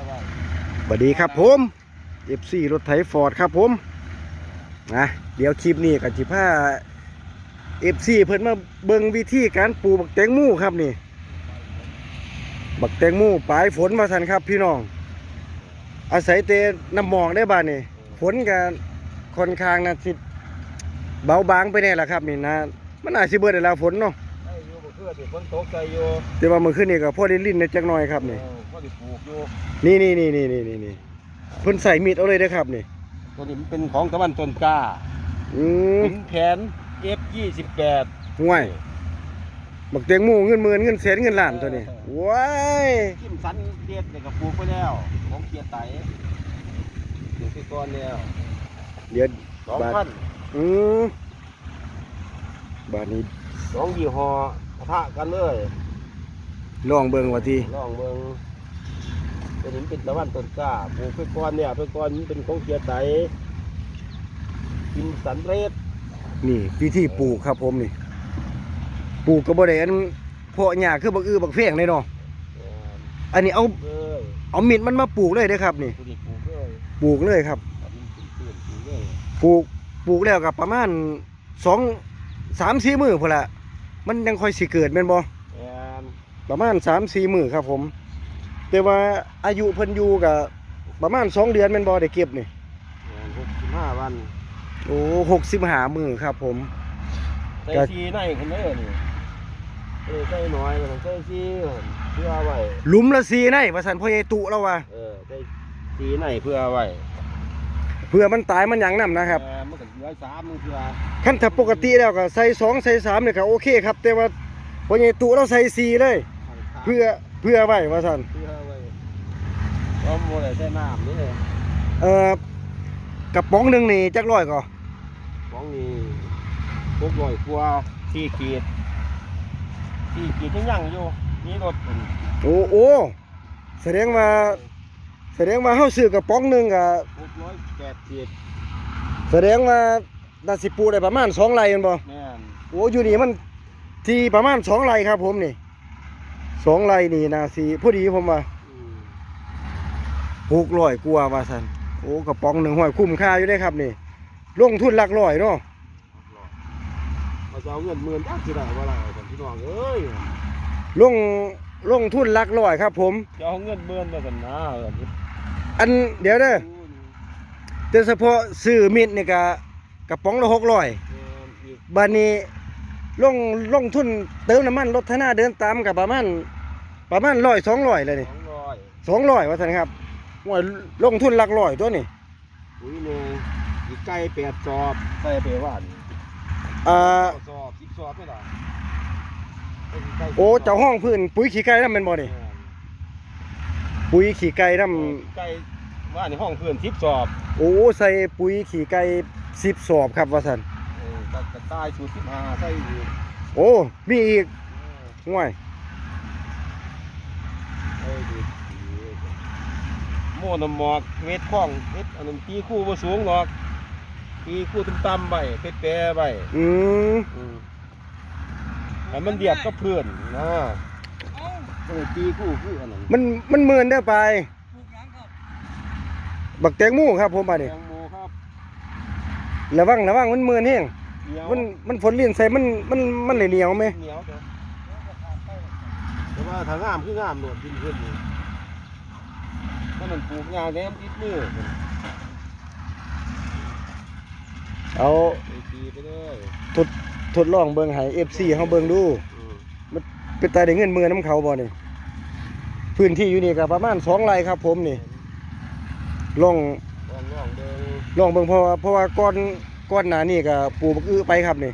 สวัสดีครับผมเอฟซีรถไถฟอร์ดครับผมนะเดี๋ยวคลิปนี้กับจิพาเอฟซีเพิ่นมาเบิ่งวิธีการปลูกบักแตงโมูครับนี่ บักแตงโมูปลายฝนมาทันครับพี่น้อง อาศัยเตน้ำหมอกได้บ้านนี่ฝนกันค่อนข้างนะสิเบาบางไปแน่ละครับนี่นะมันอาจสิเบิดได้แล้วฝนเนาะไอ้อยู่บ่คือสิฝนตกใจอยู่แต่ว่ามื้อคืนนี้ก็พอได้ลิ้นในจักหน่อยครับนี่เออพอ สิปลูกอยู่นี่นี่นี่นี่นี่นี่นี่เพิ่นใส่มีดเอาเลยเด้อครับนี่ตัวนี้มันเป็นของตะวันต้นกล้าอืมถึงแผน F28 ห่วยบักเตียงหมูเงินหมื่นเงินแสนเงินล้านตัวนี้ว้ายกิมสันเด็ดเนี่ยก็ปลูกไปแล้วของเกียร์ไตปลูกไปก่อนแล้วเดี๋ยว2,000อืมบาทนี้สองยี่ห้อปะทะกันเลยลองเบิ่งว่าทีลองเบิ่ง ตัวนี้มันเป็นตะวันต้นกล้าปลูกไปก่อนเนี่ยไปก่อนมันเป็นของเกียร์ไตกิมสันเรดนี่วิธีปลูกครับผมนี่ปลูกก็บ่ได้อันเพาะหญ้าคือบักอื้อบักเฟียงเลยเนาะเอออันนี้เอาเลยเอามีดมันมาปลูกเลยเด้อครับ นี่ตัวนี้ปลูกเลยปลูกเลยครับอันนี้เป็นต้นปลูกเลยปลูกปลูกแล้วกับประมาณสองสามสี่มือพุ่นละมันยังค่อยสิเกิดแม่นบ่แอนประมาณสามสี่มือครับผม แต่ว่าอายุเพิ่นอยู่กับประมาณสองเดือนแม่นบ่ได้เก็บนี่แอนหกสิบห้าวันโอ้หกสิบหามือครับ ผมใส่ก็ซีในคนเด้อนี่เออใส่น้อยมันใส่ซีเพื่อเอาไว้หลุมละสีในว่าสันพ่อใหญ่ตุแล้วว่าเออใส่ซีในเพื่อเอาไว้เพื่อมันตายมันหยังนํนะครับแอนมันก็เหลือสามมันเพื่อขั้นถ้าปกติแล้วก็ใส่สองใส่สามเนี่ยก็โอเคครับ แต่ว่าพ่อใหญ่ตุเราใส่สีเลย เพื่อเพื่อไว้ว่าสันเพื่อเอาไว้ ก็โมได้ใส่น้ำนี่เลยเอ่อกระป๋องหนึ่งนี่จักร้อยก็ของนี่พกลอยกลัวที่ขีดที่ขีดยังยังอยู่นี่รถผมโอ้โอ้แสดงว่าแสดงว่าเฮาซื้อกระป๋องหนึ่งก็พกร้อยแปดขีดแสดงว่าน่าสิปลูกได้ประมาณสองไร่แม่นบ่แม่นโอ้อยู่นี่มันที่ประมาณสองไร่ครับผมนี่สองไร่นี่นาสีพอดีผมว่าอืม หกร้อยกว่าว่าสันโอ้กระป๋องหนึ่งห้อยคุ้มค่าอยู่ได้ครับนี่ลงทุนหลักร้อยเนาะมาจะเอาเงินหมื่นจ้าสิได้บ่ล่ะคนพี่น้องเอ้ยลงลงทุนหลักร้อยครับ ผมจะเอาเงินหมื่นมากันนะเอออันเดี๋ยวเด้อแต่เฉพาะซื้อมิดนี่ก็กระป๋องละหกร้อยเอออีกบานนี้ลงลงทุนเติมน้ำมันรถทนาเดินตามกับประมาณประมาณร้อยสองร้อยเลยนี่สองร้อยสองร้อยว่าสันครับ ว่าลงทุนหลักร้อยตัวนี่ปุ๋ยหนึ่งอีกไก่แปดสอบใส่ไปว่านี่อ่าสอบสิบสอบไม่หรอโอ้เจ้าห้องพื้นปุ๋ยขี้ไก่น้ำเป็นบ่นี่ปุ๋ยขี้ไก่น้ไก่ว่าในห้องเพื่อนสิบสอบำโอ้ใส่ปุ๋ยขี้ไก่สิบสอบครับว่าสันเออกระกระต่ายสูตรสิบห้าใส่อีกโอ้ มีอีกเออง่วยเอ้ยดีดี โม่น้ำหมอกเม็ดข้องเม็ดอันนั้นตีคู่บ่สูงหรอกตีคู่ต่ำๆไปเป๊ะๆไปอืมอืมให้มันเดียบกับเพื่อนนะเออตีคู่คืออันนั้นมันมันเมินได้อไปบักแตงโมูครับผมมาแตเนี่งโมครับระวังระวังมันเมินแห้งเหนียวมันมันฝนลิ้นใส่มันมันมันเลยเหนียวไหมเหนียวเด้อแต่ว่าถ้างามคืองามโดดขึ้นขึ้นนี่ ถ้ามันปลูกยางแหนมติดมือเอาไปตีไปเลยทดลองเบิ่งให้ FC เฮาเบิ่งดู อืมเป็นตาได้เงินมื่นน้ำเขาบ่นี่พื้นที่อยู่นี่ก็ประมาณ2ไร่ครับ ผมนี่ลองลองลองเดินลองเบิ่งเพราะว่าเพราะว่าก้อนก้อนหนานี่ก็ปลูกบักอื้อไปครับนี่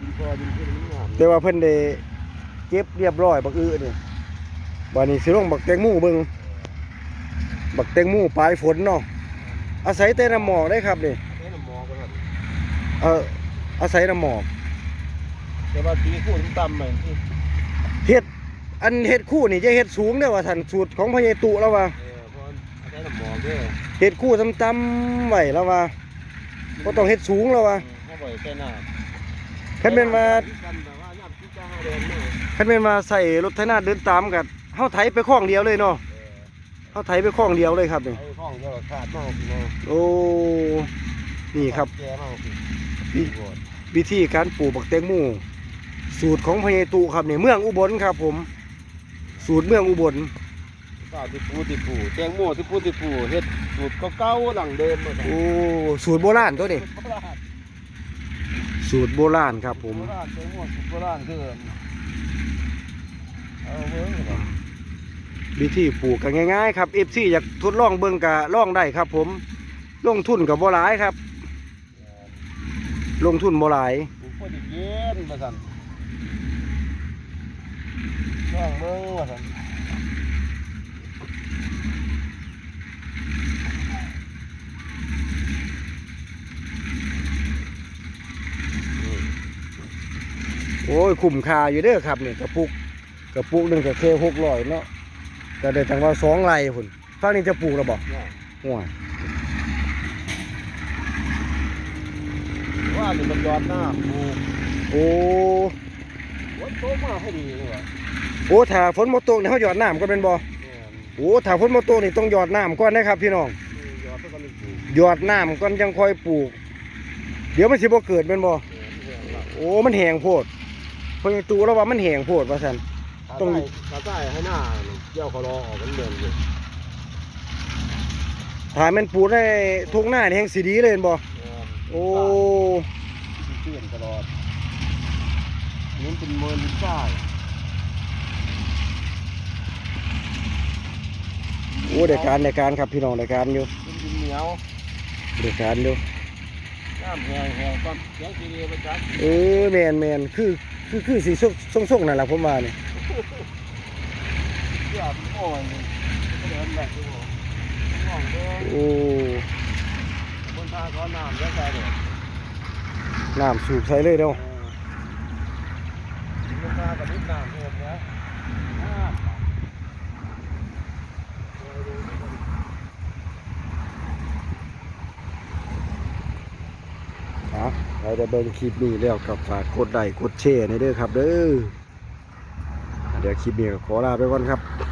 ดินพอดินขึ้นมันงามแต่ว่าเพิ่นได้เก็บเรียบร้อยบักอื้อนี่บัดนี้สิลงบักแตงโมเบิ่ง บักแตงโมปลายฝนเนาะอาศัยแต่น้ำหมอกได้ครับนี่ใช้น้ำหมอกก็ทันเอออาศัยน้ำหมอกแต่ว่าตีคู่ต่ำๆไปที่เฮ็ดอันเฮ็ดคู่นี่จะเฮ็ดสูงเด้อว่าท่านสูตรของพญาตุแล้วว่าเออเพราะใช้น้ำหมอกเด้อเฮ็ดคู่ต่ำๆไว้แล้วว่าบ่ต้องเฮ็ดสูงแล้วว่าเขาบ่อยแค่หน้าคันแม่นว่ากันแต่ว่าย่ำที่จ้าเดินเนี่ยคันแม่นว่าใส่รถไถนาเดินตามกันเฮาไถไปคล้องเดียวเลยเนาะ เออเขาไถไปคล้องเดียวเลยครับนี่ไอ้ข้องเดียวขาดมากพี่น้องโอ้นี่ครับ แก่มากพี่นี่วิธีการปลูกบักแตงโมสูตรของพญตุครับนี่เมืองอุบลครับผม สูตรเมืองอุบลข้าวที่ปูที่ปูแตงโมที่ปูที่ปูเฮ็ดสูตรเก่าๆหลังเดิมมาโอ้สูตรโบราณตัวนี้โบราณสูตรโบราณครับผม โบราณแตงโมสูตรโบราณคือเอาเบิ่งครับ วิธีปลูกกันง่ายๆครับเอฟซีอยากทดลองเบิ่งกะลองได้ครับ ผมลงทุนกับบ่หลายครับ ลงทุนบ่หลายปลูกพอดีเย็นว่าซั่นน้องเบิ่งว่าซั่นโอ้ยคุ้มค่าอยู่เด้อครับนี่กระปุกกระปุกหนึงก็แค่หกร้อยเนาะ ก็ได้ตั้งว่าสองไร่พุ่นฝั่งนี้จะปลูกแล้วบ่เนี่ยห่วยว่านี่มันยอดหน้าปลูกโอ้วัดโตมาให้ดีเลยว่ะโอ้ถ้าฝนบ่ตกนี่เฮาหยอดน้ำก็เป็นบ่เนี่ยโอ้ถ้าฝนบ่ตกนี่ต้องหยอดน้ำก่อนนะครับพี่น้องยอดเท่ากันปลูกหยอดน้ำก่อนจังค่อยปลูก เดี๋ยวมันสิบ่เกิดแม่นบ่เนี่ยเนี่ยโอ้มันแห้งโพดเพิ่นตูแล้วว่ามันแห้งโพดว่าซั่น ตาต้องใต้ตาใต้ให้หน้านี่เกี่ยวเขารอออกกันเดินอยู่ถ้าแม่นปลูกในทุ่งนานี่แห่งสิดีเลยแม่นบ่เนี่ยโอ้ที่เปลี่ยนตลอดนี่เป็นเมินดินทรายโอ้ได้การได้การครับพี่น้องได้การอยู่เป็นดินเหนียวได้การอยู่น้ำแห้งแห้งความเสียงทีเดียวไปจักเออแม่นแม่นคือคือคือสิส่งๆนั่นล่ะผมว่านี่ เสียบโอ้ยเดินแบบนี้มองเดินโอ้บนทางเขาน้ำเยอะใจเลยน้ำสูบใส่เลยเด้อบนทางกับนิดน้ำเองนะน้ำอะเราได้เบิ่งคลิปนี้แล้วกับฝากกดไลค์กดแชร์ในเด้อครับเด้อ เดี๋ยวคลิปนี้ก็ขอลาไปก่อนครับ